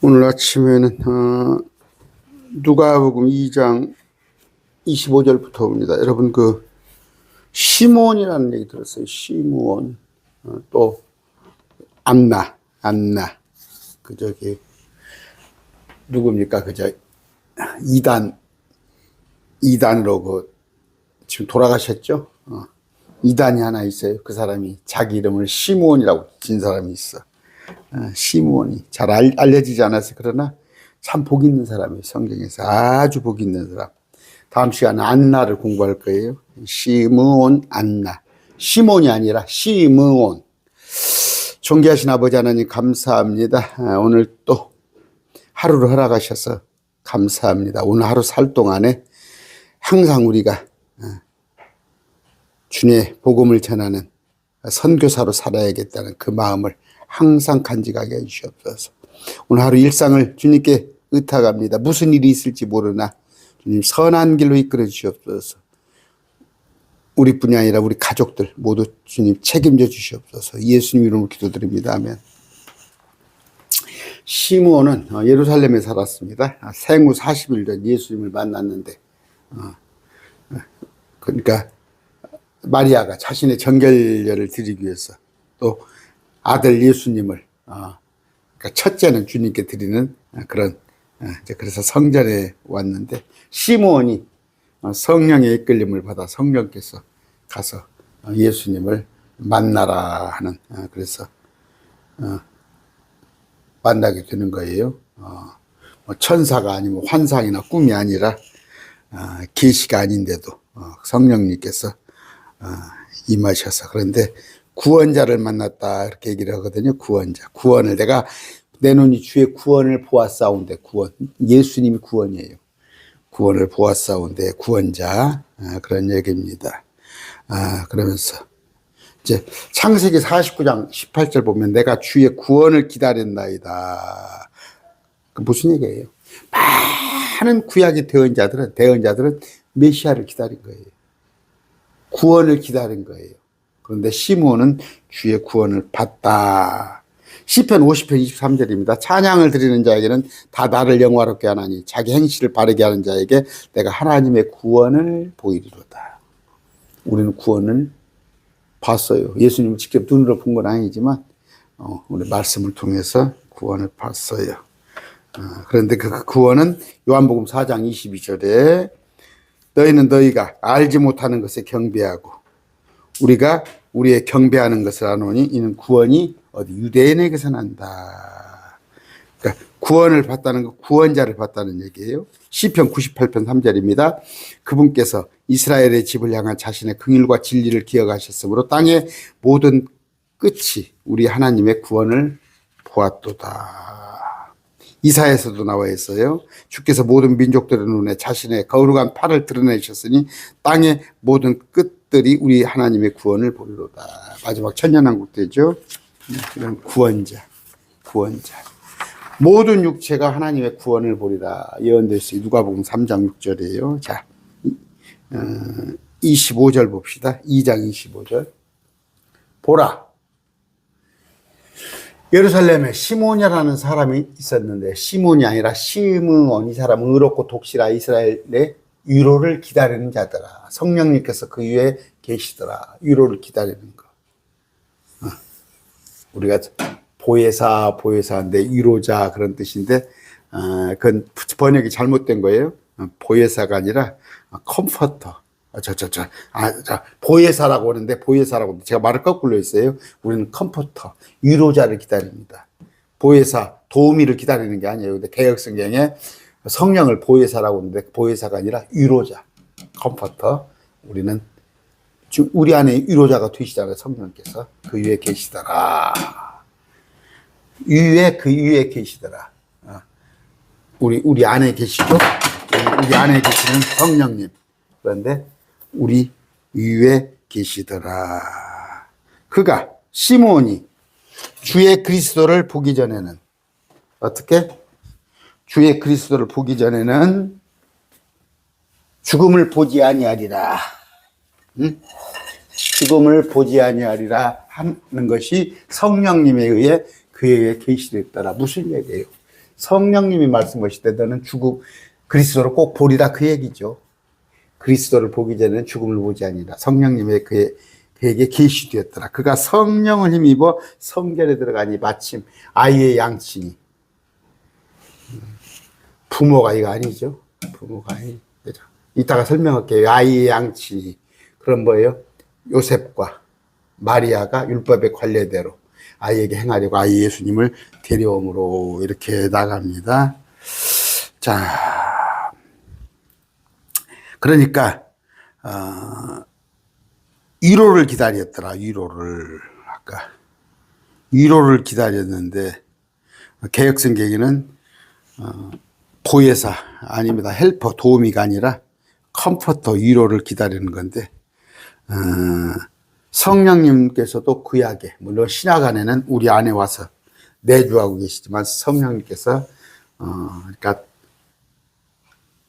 오늘 아침에는 어, 누가복음 2장 25절부터 봅니다. 여러분 그 시몬이라는 얘기 들었어요. 시몬 어, 또 안나 안나 그 저기 누굽니까 그저 이단 이단으로 그 지금 돌아가셨죠. 어. 이단이 하나 있어요. 그 사람이 자기 이름을 시몬이라고 진 사람이 있어. 어, 시몬이 잘 알, 알려지지 않아서 그러나 참 복 있는 사람이에요. 성경에서 아주 복 있는 사람. 다음 시간에 안나를 공부할 거예요. 시므온 안나. 시몬이 아니라 시므온. 존귀하신 아버지 하나님 감사합니다. 아, 오늘 또 하루를 허락하셔서 감사합니다. 오늘 하루 살 동안에 항상 우리가 어, 주님의 복음을 전하는 선교사로 살아야겠다는 그 마음을 항상 간직하게 해주시옵소서. 오늘 하루 일상을 주님께 의탁합니다. 무슨 일이 있을지 모르나 주님 선한 길로 이끌어 주시옵소서. 우리뿐이 아니라 우리 가족들 모두 주님 책임져 주시옵소서. 예수님 이름으로 기도드립니다. 아멘. 시므온은 어, 예루살렘에 살았습니다. 아, 생후 40일 전 예수님을 만났는데, 어, 어, 그러니까 마리아가 자신의 정결례를 드리기 위해서 또 아들 예수님을 어, 그러니까 첫째는 주님께 드리는 그런 어, 그래서 성전에 왔는데 시므온이 어, 성령의 이끌림을 받아 성령께서 가서 어, 예수님을 만나라 하는 어, 그래서 어, 만나게 되는 거예요. 어, 뭐 천사가 아니면 환상이나 꿈이 아니라 어, 계시가 아닌데도 어, 성령님께서 어, 임하셔서 그런데 구원자를 만났다 이렇게 얘기를 하거든요. 구원자, 구원을 내가 내 눈이 주의 구원을 보았사온데 구원 예수님이 구원이에요. 구원을 보았사온데 구원자 아, 그런 얘기입니다. 아, 그러면서 이제 창세기 49장 18절 보면 내가 주의 구원을 기다린나이다. 그 무슨 얘기예요? 많은 구약의 대언자들은 대언자들은 메시아를 기다린 거예요. 구원을 기다린 거예요. 그런데 시므온은 주의 구원을 받다. 시편 50편 23절입니다. 찬양을 드리는 자에게는 다 나를 영화롭게 하나니 자기 행실을 바르게 하는 자에게 내가 하나님의 구원을 보이리로다. 우리는 구원을 봤어요. 예수님을 직접 눈으로 본 건 아니지만 어, 우리 말씀을 통해서 구원을 봤어요. 어, 그런데 그 구원은 요한복음 4장 22절에 너희는 너희가 알지 못하는 것에 경배하고 우리가 우리의 경배하는 것을 아노니 이는 구원이 어디 유대인에게서 난다. 그러니까 구원을 받다는 거 구원자를 받다는 얘기예요. 시편 98편 3절입니다. 그분께서 이스라엘의 집을 향한 자신의 긍휼과 진리를 기억하셨으므로 땅의 모든 끝이 우리 하나님의 구원을 보았도다. 이사에서도 나와 있어요. 주께서 모든 민족들의 눈에 자신의 거룩한 팔을 드러내셨으니 땅의 모든 끝 들이 우리 하나님의 구원을 보리로다. 마지막 천년왕국 때죠. 이런 구원자, 구원자. 모든 육체가 하나님의 구원을 보리라 예언됐어요. 누가복음 3장 6절이에요. 자, 어, 25절 봅시다. 2장 25절. 보라. 예루살렘에 시몬이라는 사람이 있었는데 시몬이 아니라 시므온 이 사람은 의롭고 독실하 이스라엘의 위로를 기다리는 자더라. 성령님께서 그 위에 계시더라. 위로를 기다리는 거. 어. 우리가 보혜사 보혜사인데 위로자 그런 뜻인데 어, 그건 번역이 잘못된 거예요. 어, 보혜사가 아니라 컴포터. 저, 저, 저, 아, 자, 보혜사라고 하는데, 보혜사라고, 제가 말을 거꾸로 했어요. 우리는 컴포터, 위로자를 기다립니다. 보혜사, 도우미를 기다리는 게 아니에요. 근데 개혁성경에 성령을 보혜사라고 하는데, 보혜사가 아니라 위로자, 컴포터. 우리는, 지금 우리 안에 위로자가 되시잖아요. 성령께서. 그 위에 계시더라. 위에, 그 위에 계시더라. 어. 우리, 우리 안에 계시죠? 우리 안에 계시는 성령님. 그런데, 우리 위에 계시더라. 그가 시몬이 주의 그리스도를 보기 전에는 어떻게 주의 그리스도를 보기 전에는 죽음을 보지 아니하리라. 응? 죽음을 보지 아니하리라 하는 것이 성령님에 의해 그에게 계시됐더라. 무슨 얘기예요? 성령님이 말씀하실 때 너는 죽음 그리스도를 꼭 보리라 그 얘기죠. 그리스도를 보기 전에는 죽음을 보지 아니라 성령님의 그의 그에게 계시되었더라. 그가 성령을 힘입어 성결에 들어가니 마침 아이의 양친이 부모가 이거 아니죠. 부모가 아니. 그죠. 이따가 설명할게요. 아이의 양친이 그런 뭐예요? 요셉과 마리아가 율법의 관례대로 아이에게 행하려고 아이 예수님을 데려옴으로 이렇게 나갑니다. 자, 그러니까 어, 위로를 기다렸더라. 위로를 아까 위로를 기다렸는데 개혁 성경에는 어, 보혜사 아닙니다. 헬퍼 도우미가 아니라 컴포터 위로를 기다리는 건데 어, 성령님께서도 구약에 물론 신약 안에는 우리 안에 와서 내주하고 계시지만 성령님께서 어, 그러니까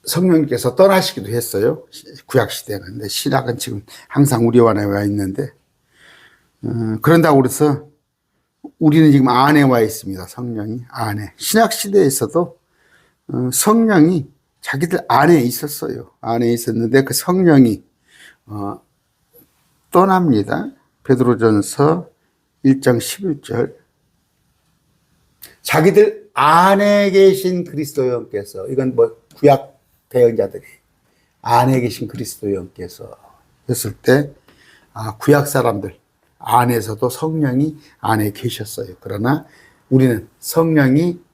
성령님께서 떠나시기도 했어요. 구약 시대는. 근데 신약은 지금 항상 우리 안에 와 있는데 어, 그런다고 그래서 우리는 지금 안에 와 있습니다. 성령이 안에. 신약 시대에서도 어, 성령이 자기들 안에 있었어요. 안에 있었는데 그 성령이 어, 떠납니다. 베드로전서 1장 11절. 자기들 안에 계신 그리스도 영께서 이건 뭐 구약 대언자들이 안에 계신 그리스도 영께서 했을 때 아, 구약 사람들 안에서도 성령이 안에 계셨어요. 그러나 우리는 성령이 어,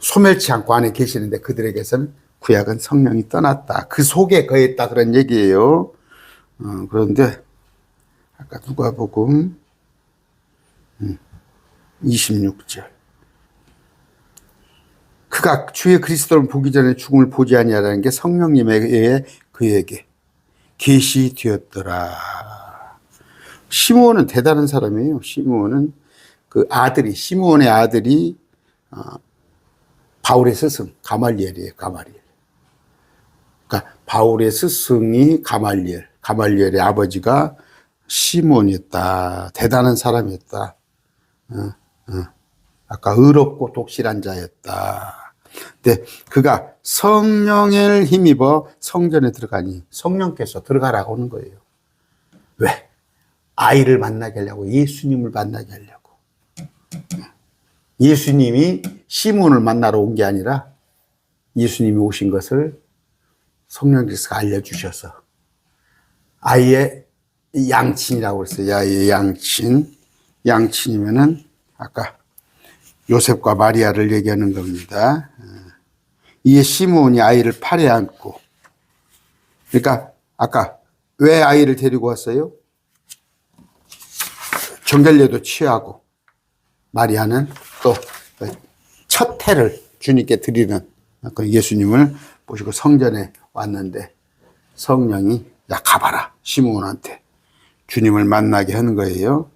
소멸치 않고 안에 계시는데 그들에게서는 구약은 성령이 떠났다. 그 속에 거했다 그런 얘기예요. 어, 그런데 아까 누가복음 26절 그가 주의 그리스도를 보기 전에 죽음을 보지 아니하라는 게 성령님에 의해 그에게 계시되었더라. 시므온은 대단한 사람이에요. 시므온은 그 아들이 시므온의 아들이 어, 바울의 스승 가말리엘이에요. 가말리엘. 그러니까 바울의 스승이 가말리엘. 가말리엘의 아버지가 시몬이었다. 대단한 사람이었다. 어, 어. 아까 의롭고 독실한 자였다. 근데 그가 성령을 힘입어 성전에 들어가니 성령께서 들어가라고 하는 거예요. 왜? 아이를 만나게 하려고 예수님을 만나게 하려고. 예수님이 시몬을 만나러 온 게 아니라 예수님이 오신 것을 성령께서 알려주셔서 아이의 양친이라고 그랬어요. 아이의 양친. 양친이면은 아까 요셉과 마리아를 얘기하는 겁니다. 이에 시몬이 아이를 팔에 안고 그러니까 아까 왜 아이를 데리고 왔어요? 정결례도 취하고 마리아는 또 첫 해를 주님께 드리는 그 예수님을 모시고 성전에 왔는데 성령이 야 가봐라 시몬한테 주님을 만나게 하는 거예요.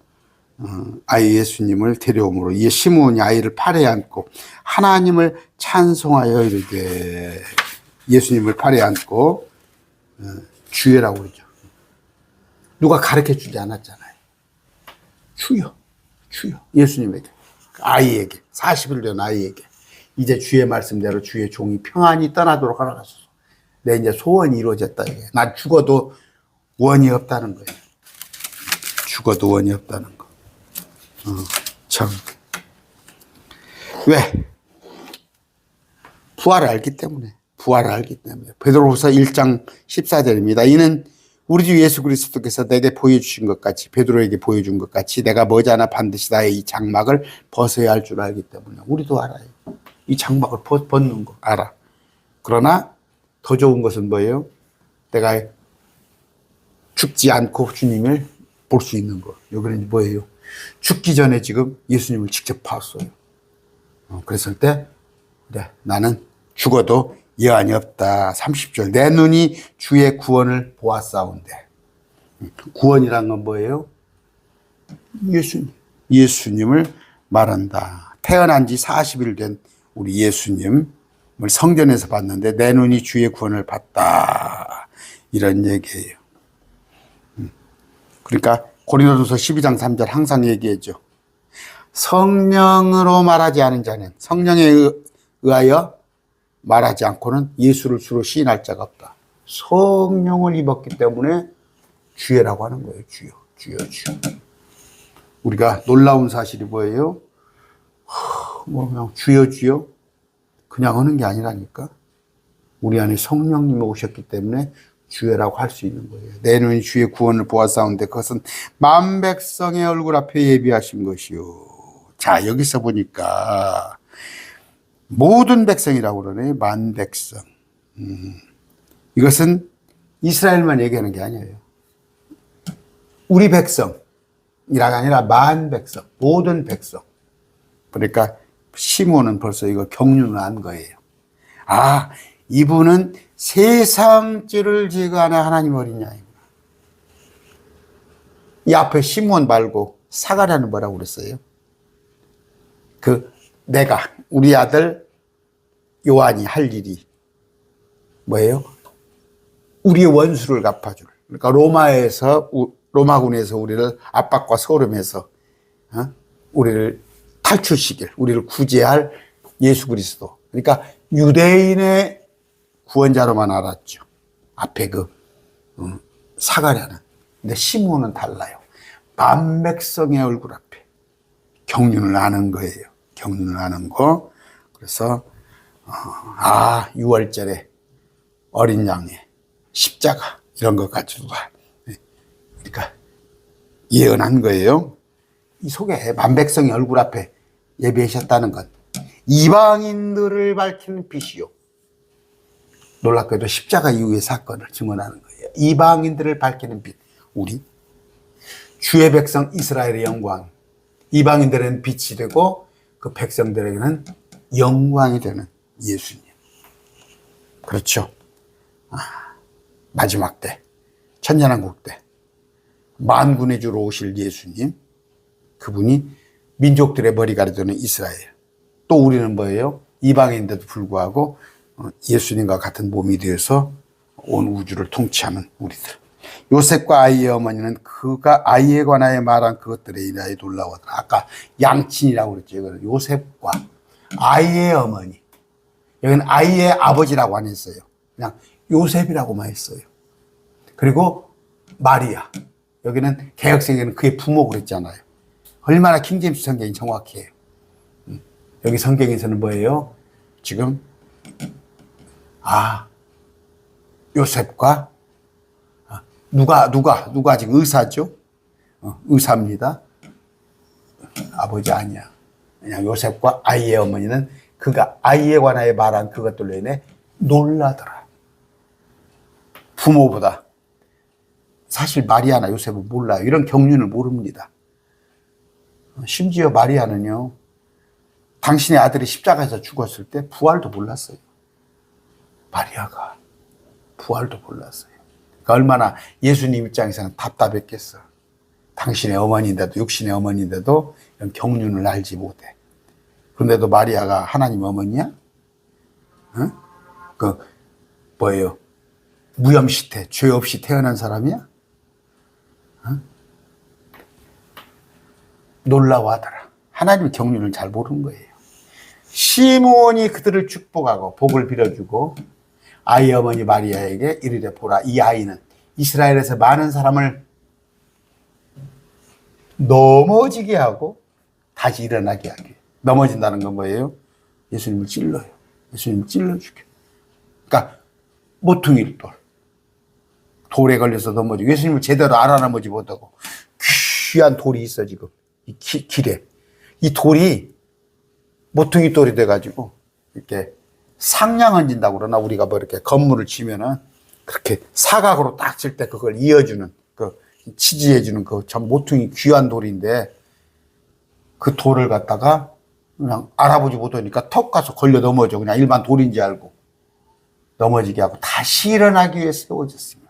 어, 아이 예수님을 데려오므로 이 시몬이 아이를 팔에 안고 하나님을 찬송하여 이르되 예수님을 팔에 안고 어, 주여라고 그러죠. 누가 가르쳐 주지 않았잖아요. 주여, 주여. 예수님에게, 아이에게, 40일 된 아이에게 이제 주의 말씀대로 주의 종이 평안히 떠나도록 하라가소서. 내 이제 소원이 이루어졌다. 이게. 난 죽어도 원이 없다는 거예요. 죽어도 원이 없다는 거. 어, 참. 왜? 부활을 알기 때문에. 부활을 알기 때문에. 베드로후서 1장 14절입니다. 이는 우리 주 예수 그리스도께서 내게 보여주신 것 같이 베드로에게 보여준 것 같이 내가 머지않아 반드시 나의 이 장막을 벗어야 할 줄 알기 때문에 우리도 알아요. 이 장막을 벗, 벗는 거 알아. 그러나 더 좋은 것은 뭐예요? 내가 죽지 않고 주님을 볼 수 있는 거. 여기는 뭐예요? 죽기 전에 지금 예수님을 직접 봤어요. 어, 그랬을 때, 그래, 나는 죽어도 여한이 없다. 30절. 내 눈이 주의 구원을 보았사온데. 구원이란 건 뭐예요? 예수님. 예수님을 말한다. 태어난 지 40일 된 우리 예수님을 성전에서 봤는데 내 눈이 주의 구원을 봤다. 이런 얘기예요. 그러니까 고린도전서 12장 3절 항상 얘기했죠. 성령으로 말하지 않은 자는 성령에 의- 의하여 말하지 않고는 예수를 주로 시인할 자가 없다. 성령을 입었기 때문에 주여라고 하는 거예요. 주여, 주여, 주여. 우리가 놀라운 사실이 뭐예요? 하, 뭐 그냥 주여, 주여 그냥 하는 게 아니라니까. 우리 안에 성령님이 오셨기 때문에 주여라고 할 수 있는 거예요. 내 눈이 주의 구원을 보았사온데 그것은 만 백성의 얼굴 앞에 예비하신 것이요. 자 여기서 보니까 모든 백성이라고 그러네. 만 백성. 음, 이것은 이스라엘만 얘기하는 게 아니에요. 우리 백성이라가 아니라 만 백성, 모든 백성. 그러니까 시몬은 벌써 이거 경륜을 한 거예요. 아, 이분은 세상 죄를 제거하는 하나님 어린양이구나. 이 앞에 시몬 말고 사가라는 뭐라고 그랬어요? 그 내가 우리 아들 요한이 할 일이 뭐예요? 우리의 원수를 갚아줄. 그러니까 로마에서 우- 로마군에서 우리를 압박과 소름해서 어? 우리를 탈출시킬, 우리를 구제할 예수 그리스도. 그러니까 유대인의 구원자로만 알았죠. 앞에 그 음, 사가랴는. 근데 시몬은 달라요. 만백성의 얼굴 앞에 경륜을 아는 거예요. 경륜을 아는 거. 그래서 어, 아 6월절에 어린 양의 십자가 이런 것 가지고가 네. 그러니까 예언한 거예요. 이 속에 만백성의 얼굴 앞에 예배하셨다는 건 이방인들을 밝히는 빛이요. 놀랍게도 십자가 이후의 사건을 증언하는 거예요. 이방인들을 밝히는 빛, 우리 주의 백성 이스라엘의 영광, 이방인들은 빛이 되고 그 백성들에게는 영광이 되는 예수님. 그렇죠. 아, 마지막 때, 천년왕국 때, 만군의 주로 오실 예수님, 그분이 민족들의 머리가 되는 이스라엘. 또 우리는 뭐예요? 이방인데도 불구하고 어, 예수님과 같은 몸이 되어서 온 우주를 통치하는 우리들. 요셉과 아이의 어머니는 그가 아이에 관하여 말한 그것들에 인하여 놀라워하더라. 아까 양친이라고 그랬죠. 요셉과 아이의 어머니. 여기는 아이의 아버지라고 안 했어요. 그냥 요셉이라고만 했어요. 그리고 마리아. 여기는 개혁성에는 그의 부모 그랬잖아요. 얼마나 킹제임스 성경이 정확해요. 음. 여기 성경에서는 뭐예요? 지금 아 요셉과 아, 누가 누가 누가 지금 의사죠? 어, 의사입니다. 아버지 아니야. 그냥 요셉과 아이의 어머니는 그가 아이에 관하여 말한 그것들로 인해 놀라더라. 부모보다 사실 마리아나 요셉은 몰라요. 이런 경륜을 모릅니다. 심지어 마리아는요, 당신의 아들이 십자가에서 죽었을 때 부활도 몰랐어요. 마리아가 부활도 몰랐어요. 그러니까 얼마나 예수님 입장에서는 답답했겠어. 당신의 어머니인데도, 육신의 어머니인데도 이런 경륜을 알지 못해. 그런데도 마리아가 하나님 어머니야? 응? 그, 뭐예요? 무염시태, 죄 없이 태어난 사람이야? 놀라워하더라. 하나님 경륜을 잘 모르는 거예요. 시므온이 그들을 축복하고 복을 빌어주고 아이 어머니 마리아에게 이르되 보라 이 아이는 이스라엘에서 많은 사람을 넘어지게 하고 다시 일어나게 하게 넘어진다는 건 뭐예요? 예수님을 찔러요. 예수님을 찔러 죽여. 그러니까 모퉁이 돌 돌에 걸려서 넘어지고 예수님을 제대로 알아넘어지 못하고 귀한 돌이 있어 지금 이 기- 길에 이 돌이 모퉁이 돌이 돼가지고 이렇게 상량 얹는다고 그러나 우리가 뭐 이렇게 건물을 치면은 그렇게 사각으로 딱 칠 때 그걸 이어주는 그 치지해주는 그 참 모퉁이 귀한 돌인데 그 돌을 갖다가 그냥 알아보지 못하니까 턱 가서 걸려 넘어져 그냥 일반 돌인지 알고 넘어지게 하고 다시 일어나기 위해 세워졌습니다.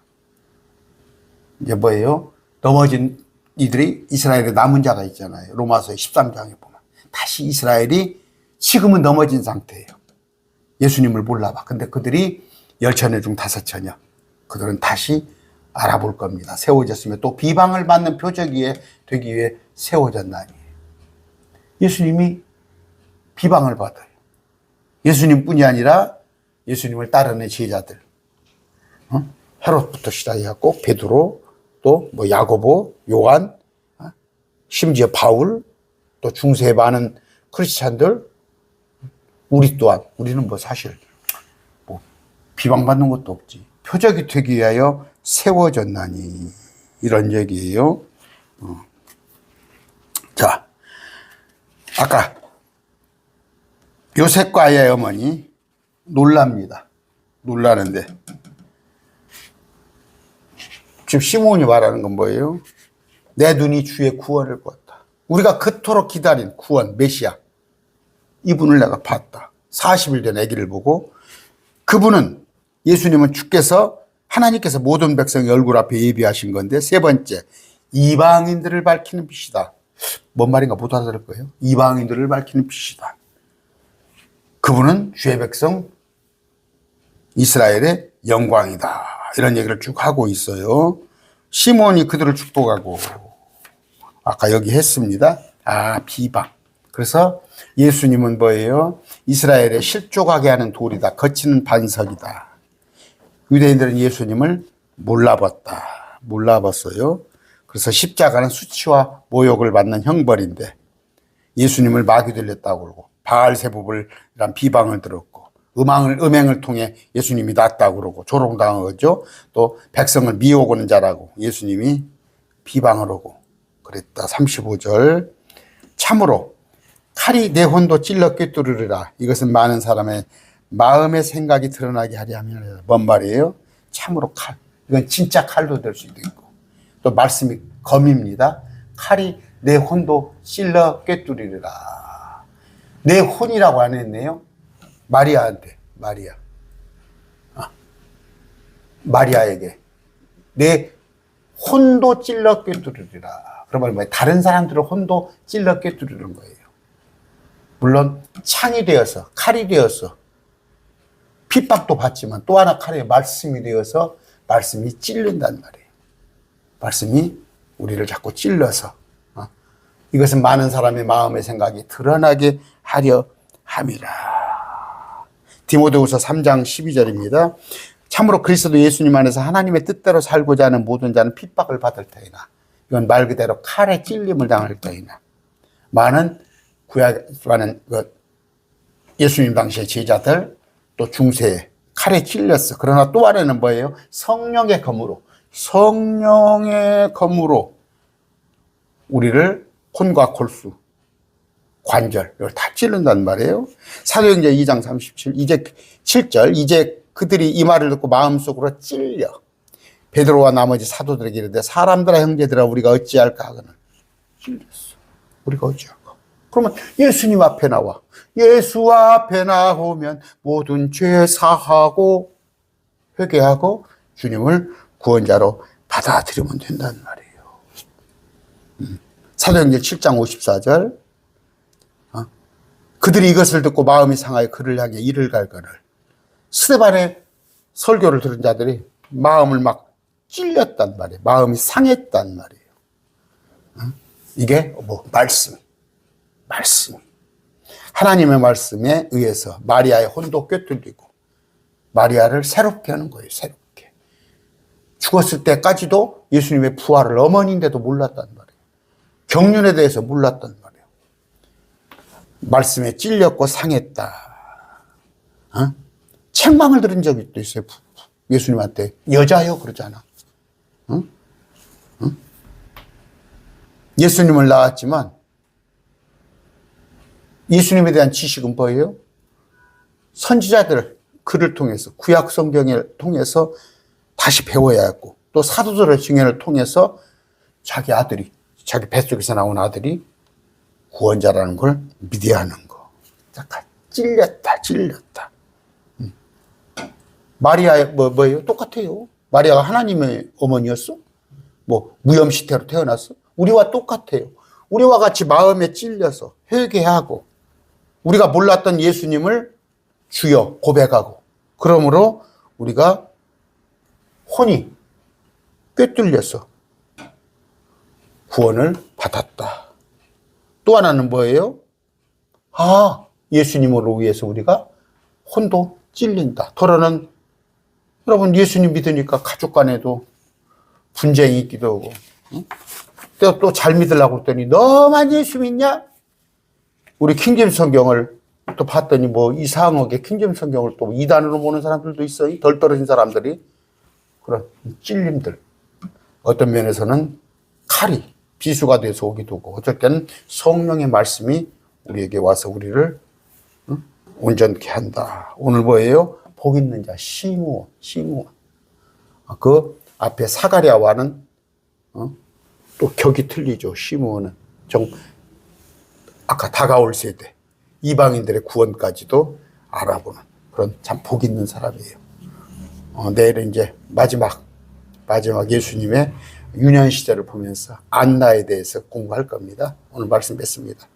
이제 뭐예요? 넘어진 이들이 이스라엘의 남은 자가 있잖아요. 로마서 13장에 보면. 다시 이스라엘이 지금은 넘어진 상태예요. 예수님을 몰라봐. 근데 그들이 열천여 중 다섯천여. 그들은 다시 알아볼 겁니다. 세워졌으며 또 비방을 받는 표적이 되기 위해 세워졌나니. 예수님이 비방을 받아요. 예수님뿐이 아니라 예수님을 따르는 제자들. 어? 헤롯부터 시작해갖고 베드로 또 뭐 야고보, 요한, 어? 심지어 바울 또 중세에 많은 크리스찬들 우리 또한 우리는 뭐 사실 뭐 비방받는 것도 없지. 표적이 되기 위하여 세워졌나니 이런 얘기예요. 어. 자, 아까 요셉과의 어머니 놀랍니다. 놀라는데 지금 시몬이 말하는 건 뭐예요? 내 눈이 주의 구원을 보았다. 우리가 그토록 기다린 구원 메시아 이분을 내가 봤다. 40일 된 아기를 보고 그분은 예수님은 주께서 하나님께서 모든 백성의 얼굴 앞에 예비하신 건데 세 번째 이방인들을 밝히는 빛이다. 뭔 말인가 못 알아들을 거예요. 이방인들을 밝히는 빛이다. 그분은 주의 백성 이스라엘의 영광이다. 이런 얘기를 쭉 하고 있어요. 시몬이 그들을 축복하고 아까 여기 했습니다. 아 비방. 그래서 예수님은 뭐예요? 이스라엘의 실족하게 하는 돌이다. 거치는 반석이다. 유대인들은 예수님을 몰라봤다. 몰라봤어요. 그래서 십자가는 수치와 모욕을 받는 형벌인데 예수님을 마귀 들렸다고 그러고 바알세부불이란 비방을 들었고 음행을 음행을 통해 예수님이 낫다고 그러고 조롱당한 거죠. 또 백성을 미워하는 자라고 예수님이 비방을 하고 그랬다. 35절 참으로 칼이 내 혼도 찔러 꿰뚫으리라. 이것은 많은 사람의 마음의 생각이 드러나게 하려 함이라. 뭔 말이에요? 참으로 칼. 이건 진짜 칼도 될 수도 있고. 또 말씀이 검입니다. 칼이 내 혼도 찔러 꿰뚫으리라. 내 혼이라고 안 했네요. 마리아한테. 마리아. 아. 마리아에게. 내 혼도 찔러 꿰뚫으리라. 그러면 뭐예요? 다른 사람들의 혼도 찔러 꿰뚫으는 거예요. 물론 창이 되어서 칼이 되어서 핍박도 받지만 또 하나 칼의 말씀이 되어서 말씀이 찔른단 말이에요. 말씀이 우리를 자꾸 찔러서 어? 이것은 많은 사람의 마음의 생각이 드러나게 하려 함이라. 디모데후서 3장 12절입니다. 참으로 그리스도 예수님 안에서 하나님의 뜻대로 살고자 하는 모든 자는 핍박을 받을 터이나 이건 말 그대로 칼에 찔림을 당할 터이나 많은 구약 많은 그 예수님 당시의 제자들 또 중세에 칼에 찔렸어. 그러나 또 하나는 뭐예요? 성령의 검으로 성령의 검으로 우리를 혼과 골수 관절 이걸 다 찌른단 말이에요. 사도행전 2장 37 이제 7절 이제 그들이 이 말을 듣고 마음속으로 찔려 베드로와 나머지 사도들에게 이르되 사람들아 형제들아 우리가 어찌할까 하거늘 찔렸어. 우리가 어찌할까? 그러면 예수님 앞에 나와. 예수 앞에 나오면 모든 죄 사하고 회개하고 주님을 구원자로 받아들이면 된다는 말이에요. 음. 사도행전 7장 54절 어? 그들이 이것을 듣고 마음이 상하여 그를 향해 이를 갈거늘 스테반의 설교를 들은 자들이 마음을 막 찔렸단 말이에요. 마음이 상했단 말이에요. 어? 이게 뭐 말씀, 말씀. 하나님의 말씀에 의해서 마리아의 혼도 꿰뚫리고 마리아를 새롭게 하는 거예요. 새롭게. 죽었을 때까지도 예수님의 부활을 어머니인데도 몰랐단 말이에요. 경륜에 대해서 몰랐단 말이에요. 말씀에 찔렸고 상했다. 어? 책망을 들은 적이 또 있어요. 예수님한테 여자요 그러잖아. 응? 응? 예수님을 낳았지만 예수님에 대한 지식은 뭐예요? 선지자들 글을 통해서 구약 성경을 통해서 다시 배워야 했고 또 사도들의 증언을 통해서 자기 아들이 자기 뱃속에서 나온 아들이 구원자라는 걸 믿어야 하는 거. 잠깐 찔렸다 찔렸다. 음. 마리아 뭐 뭐예요? 똑같아요. 마리아가 하나님의 어머니였어? 뭐 무염시태로 태어났어? 우리와 똑같아요. 우리와 같이 마음에 찔려서 회개하고 우리가 몰랐던 예수님을 주여 고백하고 그러므로 우리가 혼이 꿰뚫려서 구원을 받았다. 또 하나는 뭐예요? 아, 예수님으로 위해서 우리가 혼도 찔린다. 토라는 여러분 예수님 믿으니까 가족 간에도 분쟁이 있기도 하고 또또잘 믿으려고 했더니 너만 예수 믿냐? 우리 킹잼 성경을 또 봤더니 뭐 이상하게 킹잼 성경을 또 이단으로 보는 사람들도 있어. 이덜 떨어진 사람들이. 그런 찔림들. 어떤 면에서는 칼이 비수가 돼서 오기도 하고 때는 성령의 말씀이 우리에게 와서 우리를 응? 온전케 한다. 오늘 뭐예요? 복 있는 자 시므온, 시므온. 아, 그 앞에 사가랴와는 어? 또 격이 틀리죠. 시므온은 정 아까 다가올 세대 이방인들의 구원까지도 알아보는 그런 참 복 있는 사람이에요. 어, 내일은 이제 마지막 마지막 예수님의 유년 시절을 보면서 안나에 대해서 공부할 겁니다. 오늘 말씀 뵙습니다.